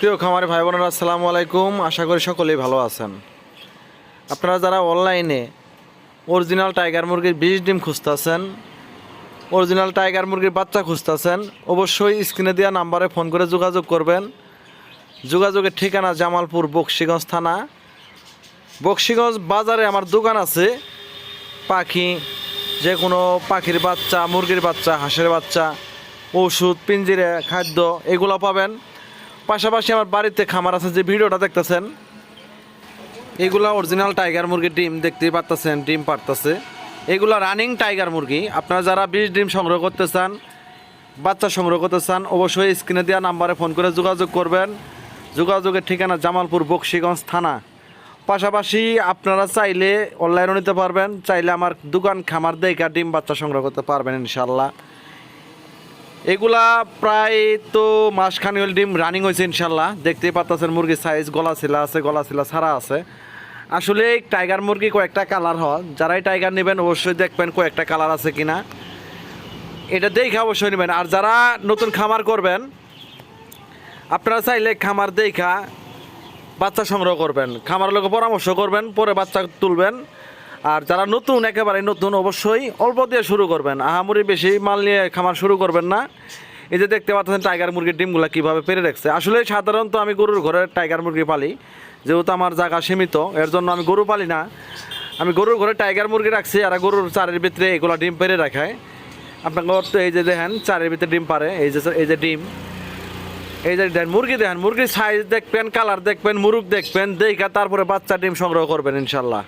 প্রিয় খামারি ভাই বোনেরা, আসসালামু আলাইকুম। আশা করি সকলেই ভালো আছেন। আপনারা যারা অনলাইনে অরিজিনাল টাইগার মুরগির বিষ ডিম খুঁজতেছেন, অরিজিনাল টাইগার মুরগির বাচ্চা খুঁজতেছেন, অবশ্যই স্ক্রিনে দেওয়া নাম্বারে ফোন করে যোগাযোগ করবেন। যোগাযোগের ঠিকানা জামালপুর, বক্সিগঞ্জ থানা। বক্সিগঞ্জ বাজারে আমার দোকান আছে। পাখি যে কোনো পাখির বাচ্চা, মুরগির বাচ্চা, হাঁসের বাচ্চা, ওষুধ, পিঞ্জিরে, খাদ্য, এগুলো পাবেন। পাশাপাশি আমার বাড়িতে খামার আছে, যে ভিডিওটা দেখতেছেন, এগুলা অরিজিনাল টাইগার মুরগির ডিম দেখতেই পারতেছেন, ডিম পারতেছে। এগুলা রানিং টাইগার মুরগি। আপনারা যারা বিশ ডিম সংগ্রহ করতে চান, বাচ্চা সংগ্রহ করতে চান, অবশ্যই স্ক্রিনে দেওয়া নাম্বারে ফোন করে যোগাযোগ করবেন। যোগাযোগের ঠিকানা জামালপুর, বক্সিগঞ্জ থানা। পাশাপাশি আপনারা চাইলে অনলাইনও নিতে পারবেন, চাইলে আমার দোকান খামার দেখা ডিম বাচ্চা সংগ্রহ করতে পারবেন ইনশাল্লাহ এগুলা প্রায় তো মাসখানি ডিম রানিং হয়েছে ইনশাল্লাহ। দেখতেই পাচ্ছেন মুরগির সাইজ গলা ছিলা আছে গলা ছিলা ছাড়া আছে। আসলে টাইগার মুরগি কয়েকটা কালার হয়। যারাই টাইগার নেবেন অবশ্যই দেখবেন কয়েকটা কালার আছে কিনা। এটা দেখে অবশ্যই নেবেন। আর যারা নতুন খামার করবেন, আপনারা চাইলে খামার দেখা বাচ্চা সংগ্রহ করবেন। খামার লোকে পরামর্শ করবেন, পরে বাচ্চা তুলবেন। আর যারা নতুন, একেবারে নতুন অবশ্যই অল্প দিয়ে শুরু করবেন। আহামুরি বেশি মাল নিয়ে খামার শুরু করবেন না। এই যে দেখতে পাচ্ছেন টাইগার মুরগির ডিমগুলো কীভাবে পেরে রাখছে। আসলে সাধারণত আমি গরুর ঘরে টাইগার মুরগি পালি, যেহেতু আমার জায়গা সীমিত, এর জন্য আমি গরু পালি না। আমি গরুর ঘরে টাইগার মুরগি রাখছি আর গরুর চারের ভিতরে এগুলো ডিম পেরে রাখায়। আপনার তো এই যে দেখেন, চারের ভিতরে ডিম পারে, এই যে এই যে ডিম। এই যে দেখেন, মুরগি দেখেন, মুরগির সাইজ দেখবেন কালার দেখবেন মুরগ দেখবেন, দেখা তারপরে বাচ্চা ডিম সংগ্রহ করবেন ইনশাল্লাহ।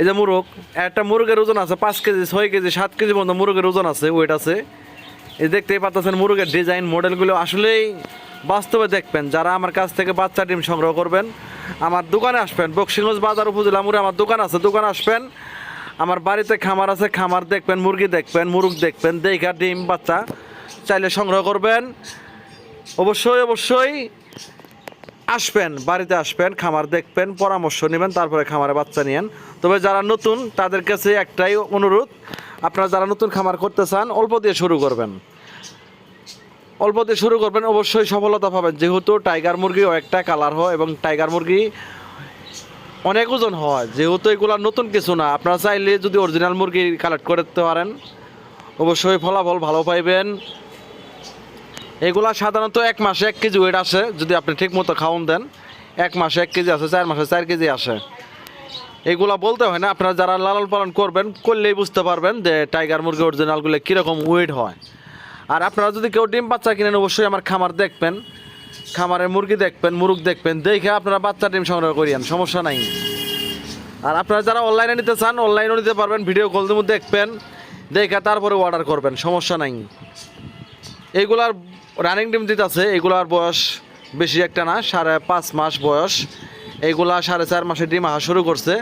এই যে মুরগ, একটা মুরগের ওজন আছে পাঁচ কেজি, ছয় কেজি, সাত কেজি পর্যন্ত মুরগের ওজন আছে ওয়েট আছে। এই দেখতেই পাচ্ছেন মুরগের ডিজাইন মডেলগুলো আসলেই বাস্তবে দেখবেন। যারা আমার কাছ থেকে বাচ্চা ডিম সংগ্রহ করবেন, আমার দোকানে আসবেন, বক্সিগঞ্জ বাজার উপজেলা মুড়ে আমার দোকান আছে, দোকানে আসবেন। আমার বাড়িতে খামার আছে, খামার দেখবেন, মুরগি দেখবেন, মুরগ দেখবেন দেখা ডিম বাচ্চা চাইলে সংগ্রহ করবেন। অবশ্যই অবশ্যই আসবেন, বাড়িতে আসবেন, খামার দেখবেন, পরামর্শ নেবেন, তারপরে খামারে বাচ্চা নিয়েন। তবে যারা নতুন, তাদের কাছে একটাই অনুরোধ, আপনারা যারা নতুন খামার করতে চান, অল্প দিয়ে শুরু করবেন। অল্প দিয়ে শুরু করবেন, অবশ্যই সফলতা পাবেন। যেহেতু টাইগার মুরগি একটা কালার হয় এবং টাইগার মুরগি অনেক ওজন হয়। যেহেতু এগুলো নতুন কিছু না, আপনারা চাইলে যদি অরিজিনাল মুরগি কালেক্ট করতে পারেন, অবশ্যই ফলাফল ভালো পাইবেন। এগুলা সাধারণত এক মাসে এক কেজি ওয়েট আসে, যদি আপনি ঠিক মতো খাওয়ান দেন, এক মাসে এক কেজি আসে, চার মাসে চার কেজি আসে। এগুলা বলতে হয় না, আপনারা যারা লালন পালন করবেন, করলেই বুঝতে পারবেন যে টাইগার মুরগি অরিজিনালগুলো কীরকম ওয়েট হয়। আর আপনারা যদি কেউ ডিম বাচ্চা কিনেন, অবশ্যই আমার খামার দেখবেন, খামারের মুরগি দেখবেন, মুরগ দেখবেন, দেখে আপনারা বাচ্চা ডিম সংগ্রহ করিয়েন, সমস্যা নাই। আর আপনারা যারা অনলাইনে নিতে চান অনলাইনেও নিতে পারবেন ভিডিও কল দেখবেন, দেখে তারপরে অর্ডার করবেন, সমস্যা নাই। এইগুলার রানিং ডিম দিতে আছে এগুলার বয়স বেশি একটা না, সাড়ে পাঁচ মাস বয়স। এইগুলা সাড়ে চার মাসে ডিম আসা শুরু করছে।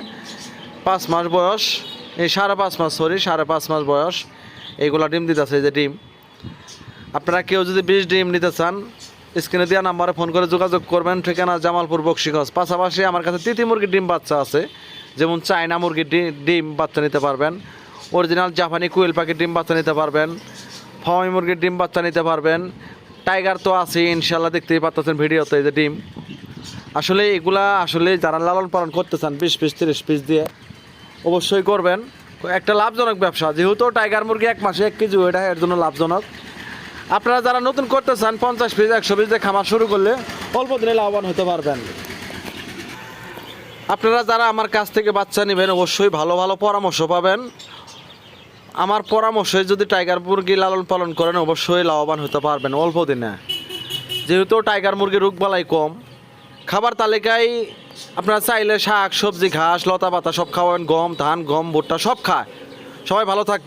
পাঁচ মাস বয়স, এই সাড়ে পাঁচ মাস সরি সাড়ে পাঁচ মাস বয়স এইগুলা ডিম দিতে আছে এই যে ডিম। আপনারা কেউ যদি বিশ ডিম নিতে চান, স্ক্রিনে দেওয়া নাম্বারে ফোন করে যোগাযোগ করবেন। ঠিকানা জামালপুর, বক্সিগঞ্জ। পাশাপাশি আমার কাছে তিতি মুরগির ডিম বাচ্চা আছে। যেমন চায়না মুরগির ডিম বাচ্চা নিতে পারবেন। অরিজিনাল জাপানি কুয়েল পাখির ডিম বাচ্চা নিতে পারবেন। ফাওয়াই মুরগির ডিম বাচ্চা নিতে পারবেন। টাইগার তো আছে, ইনশাল্লাহ দেখতেই পাচ্ছেন ভিডিওতে যে ডিম। আসলে এগুলা আসলে যারা লালন পালন করতে চান, বিশ পিস, তিরিশ পিস দিয়ে অবশ্যই করবেন। একটা লাভজনক ব্যবসা, যেহেতু টাইগার মুরগি এক মাসে এক কেজি ওইটা, এর জন্য লাভজনক। আপনারা যারা নতুন করতে চান, পঞ্চাশ পিস, একশো পিস দিয়ে খামার শুরু করলে অল্প দিনে লাভবান হতে পারবেন। আপনারা যারা আমার কাছ থেকে বাচ্চা নেবেন, অবশ্যই ভালো ভালো পরামর্শ পাবেন। আমার পরামর্শে যদি টাইগার মুরগি লালন পালন করেন, অবশ্যই লাভবান হতে পারবেন অল্প দিনে। যেহেতু টাইগার মুরগি রোগবালাই কম, খাবার তালিকায় আপনারা চাইলে শাক, সবজি, ঘাস, লতা পাতা সব খাওয়ান গম, ধান, গম, ভুট্টা সব খায়। সবাই ভালো থাকবে